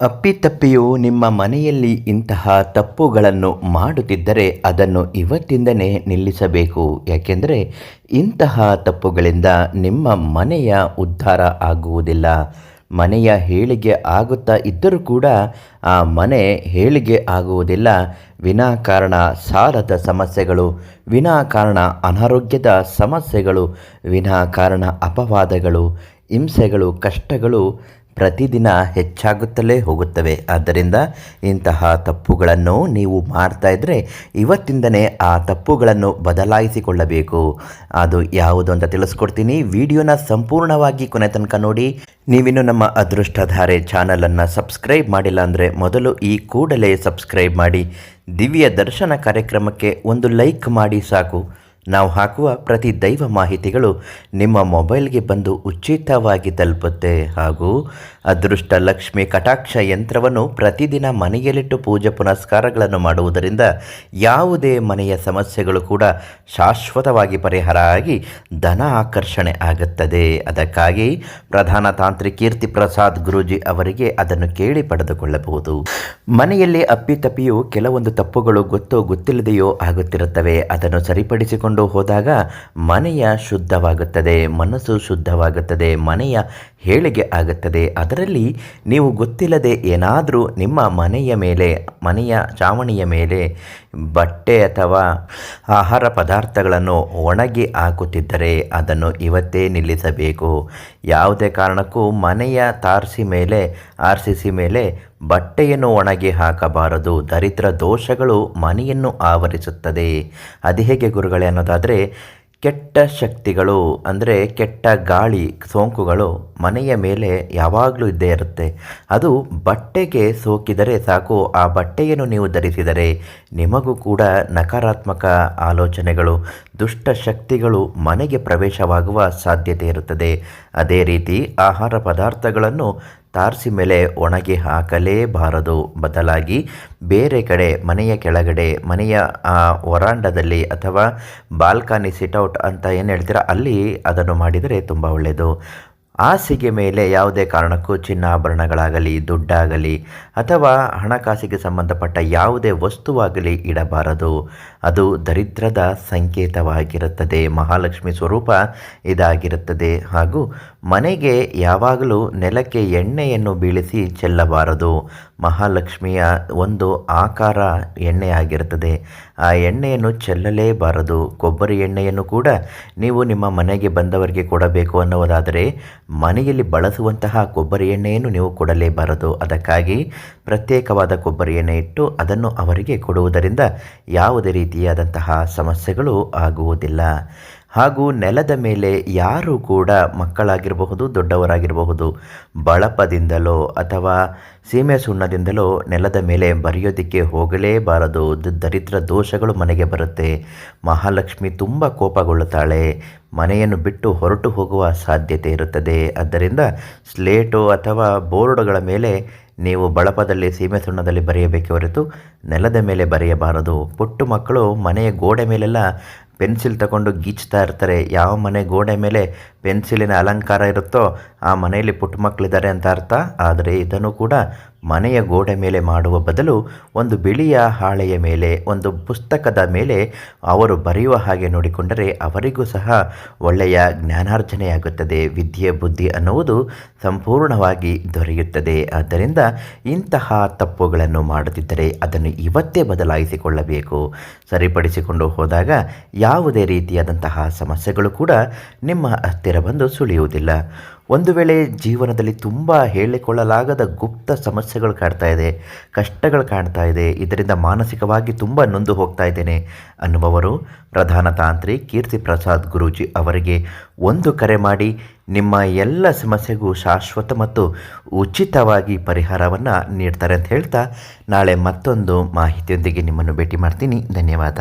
ಅಪ್ಪಿತಪ್ಪಿಯು ನಿಮ್ಮ ಮನೆಯಲ್ಲಿ ಇಂತಹ ತಪ್ಪುಗಳನ್ನು ಮಾಡುತ್ತಿದ್ದರೆ ಅದನ್ನು ಇವತ್ತಿಂದನೇ ನಿಲ್ಲಿಸಬೇಕು. ಯಾಕೆಂದರೆ ಇಂತಹ ತಪ್ಪುಗಳಿಂದ ನಿಮ್ಮ ಮನೆಯ ಉದ್ಧಾರ ಆಗುವುದಿಲ್ಲ. ಮನೆಯ ಹೇಳಿಗೆ ಆಗುತ್ತಾ ಇದ್ದರೂ ಕೂಡ ಆ ಮನೆ ಹೇಳಿಗೆ ಆಗುವುದಿಲ್ಲ. ವಿನಾಕಾರಣ ಸಾಲದ ಸಮಸ್ಯೆಗಳು ವಿನಾಕಾರಣ ಅನಾರೋಗ್ಯದ ಸಮಸ್ಯೆಗಳು ವಿನಾಕಾರಣ ಅಪವಾದಗಳು, ಹಿಂಸೆಗಳು, ಕಷ್ಟಗಳು ಪ್ರತಿದಿನ ಹೆಚ್ಚಾಗುತ್ತಲೇ ಹೋಗುತ್ತವೆ. ಆದ್ದರಿಂದ ಇಂತಹ ತಪ್ಪುಗಳನ್ನು ನೀವು ಮಾಡ್ತಾ ಇದ್ದರೆ ಇವತ್ತಿಂದನೇ ಆ ತಪ್ಪುಗಳನ್ನು ಬದಲಾಯಿಸಿಕೊಳ್ಳಬೇಕು. ಅದು ಯಾವುದು ಅಂತ ತಿಳಿಸ್ಕೊಡ್ತೀನಿ. ವಿಡಿಯೋನ ಸಂಪೂರ್ಣವಾಗಿ ಕೊನೆ ತನಕ ನೋಡಿ. ನೀವಿನ್ನು ನಮ್ಮ ಅದೃಷ್ಟಧಾರೆ ಚಾನಲನ್ನು ಸಬ್ಸ್ಕ್ರೈಬ್ ಮಾಡಿಲ್ಲ ಅಂದರೆ ಮೊದಲು ಈ ಕೂಡಲೇ ಸಬ್ಸ್ಕ್ರೈಬ್ ಮಾಡಿ. ದಿವ್ಯ ದರ್ಶನ ಕಾರ್ಯಕ್ರಮಕ್ಕೆ ಒಂದು ಲೈಕ್ ಮಾಡಿ ಸಾಕು. ನಾವು ಹಾಕುವ ಪ್ರತಿ ದೈವ ಮಾಹಿತಿಗಳು ನಿಮ್ಮ ಮೊಬೈಲ್ಗೆ ಬಂದು ಉಚಿತವಾಗಿ ತಲುಪುತ್ತೆ. ಹಾಗೂ ಅದೃಷ್ಟ ಲಕ್ಷ್ಮಿ ಕಟಾಕ್ಷ ಯಂತ್ರವನ್ನು ಪ್ರತಿದಿನ ಮನೆಯಲ್ಲಿಟ್ಟು ಪೂಜೆ ಪುನಸ್ಕಾರಗಳನ್ನು ಮಾಡುವುದರಿಂದ ಯಾವುದೇ ಮನೆಯ ಸಮಸ್ಯೆಗಳು ಕೂಡ ಶಾಶ್ವತವಾಗಿ ಪರಿಹಾರ ಆಗಿ ಧನ ಆಕರ್ಷಣೆ ಆಗುತ್ತದೆ. ಅದಕ್ಕಾಗಿ ಪ್ರಧಾನ ತಾಂತ್ರಿ ಕೀರ್ತಿ ಪ್ರಸಾದ್ ಗುರೂಜಿ ಅವರಿಗೆ ಅದನ್ನು ಕೇಳಿ ಪಡೆದುಕೊಳ್ಳಬಹುದು. ಮನೆಯಲ್ಲಿ ಅಪ್ಪಿತಪ್ಪಿಯು ಕೆಲವೊಂದು ತಪ್ಪುಗಳು ಗೊತ್ತೋ ಗೊತ್ತಿಲ್ಲದೆಯೋ ಆಗುತ್ತಿರುತ್ತವೆ. ಅದನ್ನು ಸರಿಪಡಿಸಿಕೊಂಡು ಹೋದಾಗ ಮನೆಯ ಶುದ್ಧವಾಗುತ್ತದೆ, ಮನಸ್ಸು ಶುದ್ಧವಾಗುತ್ತದೆ, ಮನೆಯ ಹೇಳಿಗೆ ಆಗುತ್ತದೆ. ಅದರಲ್ಲಿ ನೀವು ಗೊತ್ತಿಲ್ಲದೆ ಏನಾದರೂ ನಿಮ್ಮ ಮನೆಯ ಮೇಲೆ, ಮನೆಯ ಚಾವಣಿಯ ಮೇಲೆ ಬಟ್ಟೆ ಅಥವಾ ಆಹಾರ ಪದಾರ್ಥಗಳನ್ನು ಒಣಗಿ ಹಾಕುತ್ತಿದ್ದರೆ ಅದನ್ನು ಇವತ್ತೇ ನಿಲ್ಲಿಸಬೇಕು. ಯಾವುದೇ ಕಾರಣಕ್ಕೂ ಮನೆಯ ತಾರಸಿ ಮೇಲೆ ಆರ್ ಸಿ ಸಿ ಮೇಲೆ ಬಟ್ಟೆಯನ್ನು ಒಣಗಿ ಹಾಕಬಾರದು. ದರಿದ್ರ ದೋಷಗಳು ಮನೆಯನ್ನು ಆವರಿಸುತ್ತದೆ. ಅದು ಹೇಗೆ ಗುರುಗಳೇ ಅನ್ನೋದಾದರೆ, ಕೆಟ್ಟ ಶಕ್ತಿಗಳು, ಅಂದರೆ ಕೆಟ್ಟ ಗಾಳಿ, ಸೋಂಕುಗಳು ಮನೆಯ ಮೇಲೆ ಯಾವಾಗಲೂ ಇದ್ದೇ ಇರುತ್ತೆ. ಅದು ಬಟ್ಟೆಗೆ ಸೋಕಿದರೆ ಸಾಕು, ಆ ಬಟ್ಟೆಯನ್ನು ನೀವು ಧರಿಸಿದರೆ ನಿಮಗೂ ಕೂಡ ನಕಾರಾತ್ಮಕ ಆಲೋಚನೆಗಳು, ದುಷ್ಟ ಶಕ್ತಿಗಳು ಮನೆಗೆ ಪ್ರವೇಶವಾಗುವ ಸಾಧ್ಯತೆ ಇರುತ್ತದೆ. ಅದೇ ರೀತಿ ಆಹಾರ ಪದಾರ್ಥಗಳನ್ನು ತಾರಸಿ ಮೇಲೆ ಒಣಗಿ ಹಾಕಲೇಬಾರದು. ಬದಲಾಗಿ ಬೇರೆ ಕಡೆ, ಮನೆಯ ಕೆಳಗಡೆ, ಮನೆಯ ವರಾಂಡದಲ್ಲಿ ಅಥವಾ ಬಾಲ್ಕನಿ ಸಿಟೌಟ್ ಅಂತ ಏನು ಹೇಳ್ತೀರಾ, ಅಲ್ಲಿ ಅದನ್ನು ಮಾಡಿದರೆ ತುಂಬ ಒಳ್ಳೆಯದು ಹಾಸಿಗೆ ಮೇಲೆ ಯಾವುದೇ ಕಾರಣಕ್ಕೂ ಚಿನ್ನಾಭರಣಗಳಾಗಲಿ, ದುಡ್ಡಾಗಲಿ ಅಥವಾ ಹಣಕಾಸಿಗೆ ಸಂಬಂಧಪಟ್ಟ ಯಾವುದೇ ವಸ್ತುವಾಗಲಿ ಇಡಬಾರದು. ಅದು ದರಿದ್ರದ ಸಂಕೇತವಾಗಿರುತ್ತದೆ. ಮಹಾಲಕ್ಷ್ಮಿ ಸ್ವರೂಪ ಇದಾಗಿರುತ್ತದೆ. ಹಾಗೂ ಮನೆಗೆ ಯಾವಾಗಲೂ ನೆಲಕ್ಕೆ ಎಣ್ಣೆಯನ್ನು ಬೀಳಿಸಿ ಚೆಲ್ಲಬಾರದು. ಮಹಾಲಕ್ಷ್ಮಿಯ ಒಂದು ಆಕಾರ ಎಣ್ಣೆಯಾಗಿರುತ್ತದೆ ಆ ಎಣ್ಣೆಯನ್ನು ಚೆಲ್ಲಲೇಬಾರದು. ಕೊಬ್ಬರಿ ಎಣ್ಣೆಯನ್ನು ಕೂಡ ನೀವು ನಿಮ್ಮ ಮನೆಗೆ ಬಂದವರಿಗೆ ಕೊಡಬೇಕು ಅನ್ನುವುದಾದರೆ ಮನೆಯಲ್ಲಿ ಬಳಸುವಂತಹ ಕೊಬ್ಬರಿ ಎಣ್ಣೆಯನ್ನು ನೀವು ಕೊಡಲೇಬಾರದು. ಅದಕ್ಕಾಗಿ ಪ್ರತ್ಯೇಕವಾದ ಕೊಬ್ಬರಿ ಎಣ್ಣೆ ಇಟ್ಟು ಅದನ್ನು ಅವರಿಗೆ ಕೊಡುವುದರಿಂದ ಯಾವುದೇ ರೀತಿಯಾದಂತಹ ಸಮಸ್ಯೆಗಳು ಆಗುವುದಿಲ್ಲ. ಹಾಗೂ ನೆಲದ ಮೇಲೆ ಯಾರು ಕೂಡ ಮಕ್ಕಳಾಗಿರಬಹುದು, ದೊಡ್ಡವರಾಗಿರಬಹುದು. ಬಳಪದಿಂದಲೋ ಅಥವಾ ಸೀಮೆ ಸುಣ್ಣದಿಂದಲೋ ನೆಲದ ಮೇಲೆ ಬರೆಯೋದಕ್ಕೆ ಹೋಗಲೇಬಾರದು. ದರಿದ್ರ ದೋಷಗಳು ಮನೆಗೆ ಬರುತ್ತೆ. ಮಹಾಲಕ್ಷ್ಮಿ ತುಂಬ ಕೋಪಗೊಳ್ಳುತ್ತಾಳೆ. ಮನೆಯನ್ನು ಬಿಟ್ಟು ಹೊರಟು ಹೋಗುವ ಸಾಧ್ಯತೆ ಇರುತ್ತದೆ. ಆದ್ದರಿಂದ ಸ್ಲೇಟು ಅಥವಾ ಬೋರ್ಡ್ಗಳ ಮೇಲೆ ನೀವು ಬಳಪದಲ್ಲಿ, ಸೀಮೆ ಸುಣ್ಣದಲ್ಲಿ ಬರೆಯಬೇಕೆ ಹೊರತು ನೆಲದ ಮೇಲೆ ಬರೆಯಬಾರದು. ಪುಟ್ಟು ಮಕ್ಕಳು ಮನೆಯ ಗೋಡೆ ಮೇಲೆಲ್ಲ ಪೆನ್ಸಿಲ್ ತಗೊಂಡು ಗೀಚ್ತಾ ಇರ್ತಾರೆ. ಯಾವ ಮನೆ ಗೋಡೆ ಮೇಲೆ ಪೆನ್ಸಿಲಿನ ಅಲಂಕಾರ ಇರುತ್ತೋ ಆ ಮನೆಯಲ್ಲಿ ಪುಟ್ಟ ಮಕ್ಕಳಿದ್ದಾರೆ ಅಂತ ಅರ್ಥ. ಆದರೆ ಇದನ್ನು ಕೂಡ ಮನೆಯ ಗೋಡೆ ಮೇಲೆ ಮಾಡುವ ಬದಲು ಒಂದು ಬಿಳಿಯ ಹಾಳೆಯ ಮೇಲೆ, ಒಂದು ಪುಸ್ತಕದ ಮೇಲೆ ಅವರು ಬರೆಯುವ ಹಾಗೆ ನೋಡಿಕೊಂಡರೆ ಅವರಿಗೂ ಸಹ ಒಳ್ಳೆಯ ಜ್ಞಾನಾರ್ಜನೆಯಾಗುತ್ತದೆ. ವಿದ್ಯೆ, ಬುದ್ಧಿ ಅನ್ನುವುದು ಸಂಪೂರ್ಣವಾಗಿ ದೊರೆಯುತ್ತದೆ. ಆದ್ದರಿಂದ ಇಂತಹ ತಪ್ಪುಗಳನ್ನು ಮಾಡುತ್ತಿದ್ದರೆ ಅದನ್ನು ಇವತ್ತೇ ಬದಲಾಯಿಸಿಕೊಳ್ಳಬೇಕು. ಸರಿಪಡಿಸಿಕೊಂಡು ಹೋದಾಗ ಯಾವುದೇ ರೀತಿಯಾದಂತಹ ಸಮಸ್ಯೆಗಳು ಕೂಡ ನಿಮ್ಮ ಹತ್ತಿರ ಬಂದು ಸುಳಿಯುವುದಿಲ್ಲ. ಒಂದು ವೇಳೆ ಜೀವನದಲ್ಲಿ ತುಂಬ ಹೇಳಿಕೊಳ್ಳಲಾಗದ ಗುಪ್ತ ಸಮಸ್ಯೆಗಳು ಕಾಡ್ತಾ ಇದೆ, ಕಷ್ಟಗಳು ಕಾಣ್ತಾ ಇದೆ, ಇದರಿಂದ ಮಾನಸಿಕವಾಗಿ ತುಂಬ ನೊಂದು ಹೋಗ್ತಾ ಇದ್ದೇನೆ ಅನ್ನುವವರು ಪ್ರಧಾನ ತಾಂತ್ರಿ ಕೀರ್ತಿ ಪ್ರಸಾದ್ ಗುರೂಜಿ ಅವರಿಗೆ ಒಂದು ಕರೆ ಮಾಡಿ ನಿಮ್ಮ ಎಲ್ಲ ಸಮಸ್ಯೆಗೂ ಶಾಶ್ವತ ಮತ್ತು ಉಚಿತವಾಗಿ ಪರಿಹಾರವನ್ನು ನೀಡ್ತಾರೆ ಅಂತ ಹೇಳ್ತಾ ನಾಳೆ ಮತ್ತೊಂದು ಮಾಹಿತಿಯೊಂದಿಗೆ ನಿಮ್ಮನ್ನು ಭೇಟಿ ಮಾಡ್ತೀನಿ. ಧನ್ಯವಾದ.